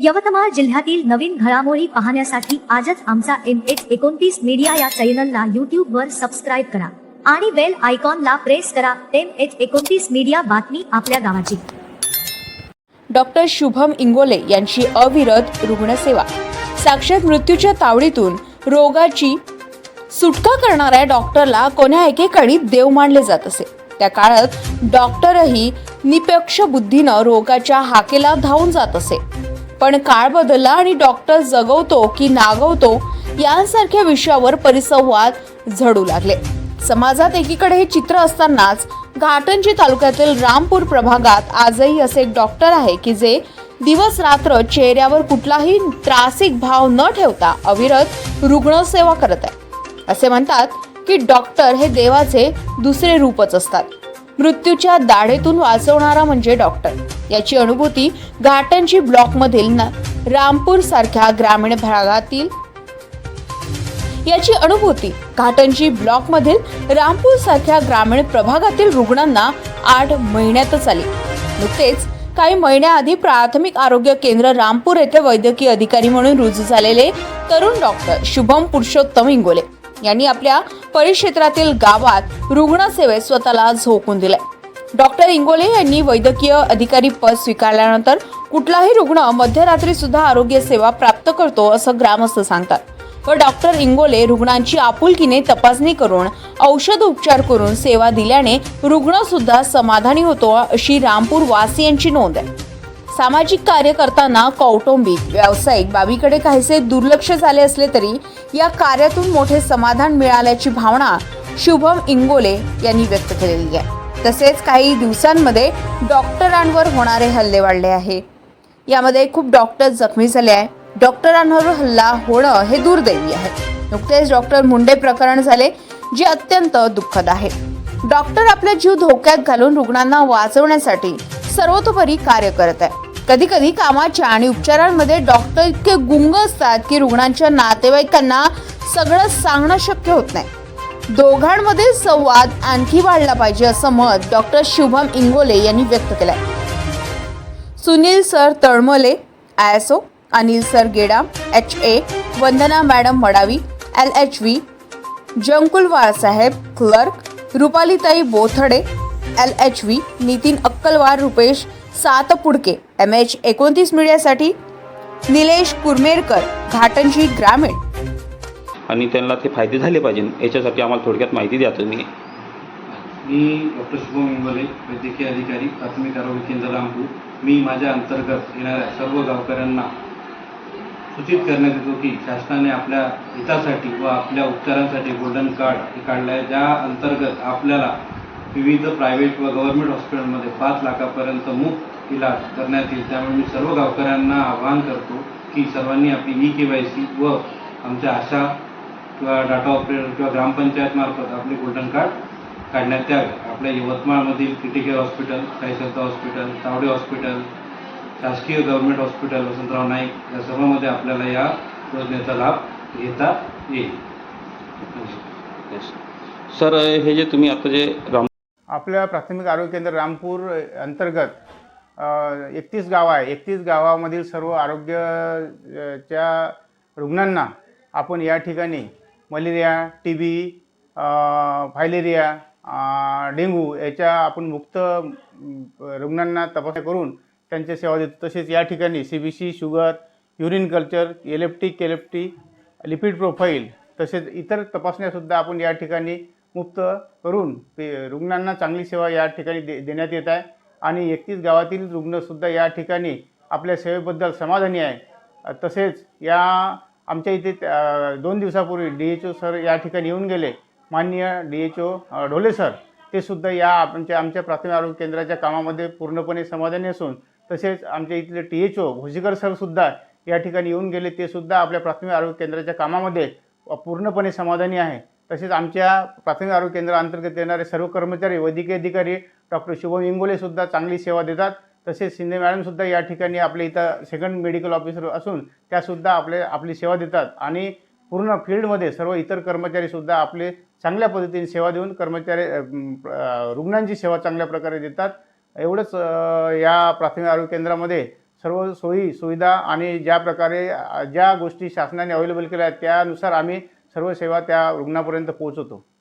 यवतमाळ जिल्ह्यातील नवीन घडामोडी पाहण्यासाठी आजच आमचा एम एच एकोणतीस मीडिया या चॅनलला यूट्यूबवर सबस्क्राईब करा आणि बेल आयकॉनला प्रेस करा एम एच एकोणतीस मीडिया बातमी आपल्या गावाची. डॉक्टर शुभम इंगोले यांची अविरत रुग्णसेवा. साक्षात मृत्यूच्या तावडीतून रोगाची सुटका करणाऱ्या डॉक्टरला कोण्या एकेकाळी देव मानले जात असे? त्या काळात डॉक्टरही निपक्ष बुद्धीनं रोगाच्या हाकेला धावून जात असे. पण काळ बदलला आणि डॉक्टर जगवतो की नागवतो यांसारख्या विषयावर परिसंवाद झडू लागले. समाजात एकीकडे हे चित्र असतानाच घाटंजी तालुक्यातील रामपूर प्रभागात आजही असे एक डॉक्टर आहे की जे दिवस रात्र चेहऱ्यावर कुठलाही त्रासिक भाव न ठेवता अविरत रुग्णसेवा करत आहे. असे म्हणतात की डॉक्टर हे देवाचे दुसरे रूपच असतात. मृत्यूच्या दाढेतून वाचवणारा म्हणजे डॉक्टर. याची अनुभूती घाटंजी ब्लॉकमधील न- रामपूर सारख्या ग्रामीण भागातील याची अनुभूती घाटंजी ब्लॉकमधील रामपूर सारख्या ग्रामीण प्रभागातील रुग्णांना आठ महिन्यातच आली. नुकतेच काही महिन्याआधी प्राथमिक आरोग्य केंद्र रामपूर येथे वैद्यकीय अधिकारी म्हणून रुजू झालेले तरुण डॉक्टर शुभम पुरुषोत्तम इंगोले. यांनी आपल्या परिक्षेत्रातील गावात रुग्णसेवेत स्वतःला झोकून दिले डॉक्टर इंगोले यांनी वैद्यकीय अधिकारी पद स्वीकारल्यानंतर कुठलाही रुग्ण मध्यरात्री सुद्धा आरोग्य सेवा प्राप्त करतो असं ग्रामस्थ सांगतात. व डॉक्टर इंगोले रुग्णांची आपुलकीने तपासणी करून औषध उपचार करून सेवा दिल्याने रुग्ण सुद्धा समाधानी होतो अशी रामपूर वासियांची नोंद आहे. सामाजिक कार्य करताना कौटुंबिक व्यावसायिक बाबीकडे काहीसे दुर्लक्ष झाले असले तरी या कार्यातून मोठे समाधान मिळाल्याची भावना शुभम इंगोले यांनी व्यक्त केलेली आहे. तसेच काही दिवसांमध्ये डॉक्टरांवर होणारे हल्ले वाढले आहे. यामध्ये खूप डॉक्टर जखमी झाले आहे डॉक्टरांवर हल्ला होणं हे दुर्दैवी आहे. नुकतेच डॉक्टर मुंडे प्रकरण झाले जे अत्यंत दुःखद आहे. डॉक्टर आपला जीव धोक्यात घालून रुग्णांना वाचवण्यासाठी सर्वतोपरी कार्य करत आहे कधी कधी कामाच्या आणि उपचारांमध्ये डॉक्टर इतके गुंग असतात की रुग्णांच्या नातेवाईकांना सगळं सांगणं शक्य होत नाही. दोघांमध्ये संवाद आणखी वाढला पाहिजे असं मत डॉक्टर शुभम इंगोले यांनी व्यक्त केलंय. Sunil sir Talmale I S O Anil sir Geda H A Vandana madam Madavi L H V Jankul वाळसाहेब clerk रुपालीताई Bothade L H V Nitin Akkalwar Rupesh Satpudke M H एकोणतीस मीडियासाठी निलेश कुरमेरकर घाटंजी ग्रामीण. आणि त्यांना ते फायदे झाले पाहिजे. याच्यासाठी आम्हाला थोडक्यात माहिती द्या तुम्ही. मी डॉक्टर शुभम इंगोले वैद्यकीय अधिकारी प्राथमिक आरोग्य केंद्र रामपूर मी माझ्या अंतर्गत येणाऱ्या सर्व गावकऱ्यांना सूचित करण्यात येतो की शासनाने आपल्या हितासाठी व आपल्या उपचारांसाठी गोल्डन कार्ड हे काढलं आहे ज्या अंतर्गत आपल्याला विविध प्रायव्हेट व गव्हर्नमेंट हॉस्पिटलमध्ये पाच लाखापर्यंत मुफ्त इलाज करण्यात येईल त्यामुळे मी सर्व गावकऱ्यांना आवाहन करतो की सर्वांनी आपली ई के वाय सी व आमच्या आशा किंवा डाटा ऑपरेटर किंवा ग्रामपंचायतमार्फत आपले गोल्डन कार्ड काढण्यात यावे. आपल्या यवतमाळमधील critical hospital Saisant hospital Tawde hospital शासकीय गव्हर्नमेंट हॉस्पिटल वसंतराव नाईक या सर्वांमध्ये आपल्याला या योजनेचा लाभ घेता येईल. सर हे जे तुम्ही आता जे राम आपल्या प्राथमिक आरोग्य केंद्र रामपूर अंतर्गत एकतीस गाव आहे. एकतीस गावामधील सर्व आरोग्यच्या रुग्णांना आपण या ठिकाणी malaria T B filaria dengue याच्या आपण मुक्त रुग्णांना तपासण्या करून त्यांच्या सेवा देतो. तसेच या ठिकाणी C B C sugar urine culture एलेप्टी केलेप्टी लिपिड प्रोफाईल तसेच इतर तपासण्यासुद्धा आपण या ठिकाणी मुक्त करून ते रुग्णांना चांगली सेवा या ठिकाणी दे देण्यात येत आहे. आणि एकतीस गावातील रुग्णसुद्धा या ठिकाणी आपल्या सेवेबद्दल समाधानी आहे. तसेच या आमच्या इथे दोन दिवसापूर्वी डी एच ओ सर या ठिकाणी येऊन गेले. माननीय D H O Dhole sir ते सुद्धा या आमच्या आमच्या प्राथमिक आरोग्य केंद्राच्या कामामध्ये पूर्णपणे समाधानी असून तसेच आमच्या इथले टी एच ओ भोजीकर सरसुद्धा या ठिकाणी येऊन गेले ते सुद्धा आपल्या प्राथमिक आरोग्य केंद्राच्या कामामध्ये पूर्णपणे समाधानी आहे. तसेच आमच्या प्राथमिक आरोग्य केंद्राअंतर्गत येणारे सर्व कर्मचारी वैद्यकीय अधिकारी डॉक्टर शुभम इंगोलेसुद्धा चांगली सेवा देतात. तसेच शिंदे मॅडमसुद्धा या ठिकाणी आपल्या इथं सेकंड मेडिकल ऑफिसर असून त्यासुद्धा आपले आपली सेवा देतात. आणि पूर्ण फील्डमध्ये सर्व इतर कर्मचारीसुद्धा आपले चांगल्या पद्धतीने सेवा देऊन कर्मचारी रुग्णांची सेवा चांगल्या प्रकारे देतात. एवढंच या प्राथमिक आरोग्य केंद्रामध्ये सर्व सोयी सुविधा आणि ज्या प्रकारे ज्या गोष्टी शासनाने अवेलेबल केल्या आहेत त्यानुसार आम्ही सर्व सेवा त्या रुग्णापर्यंत पोहोचवतो.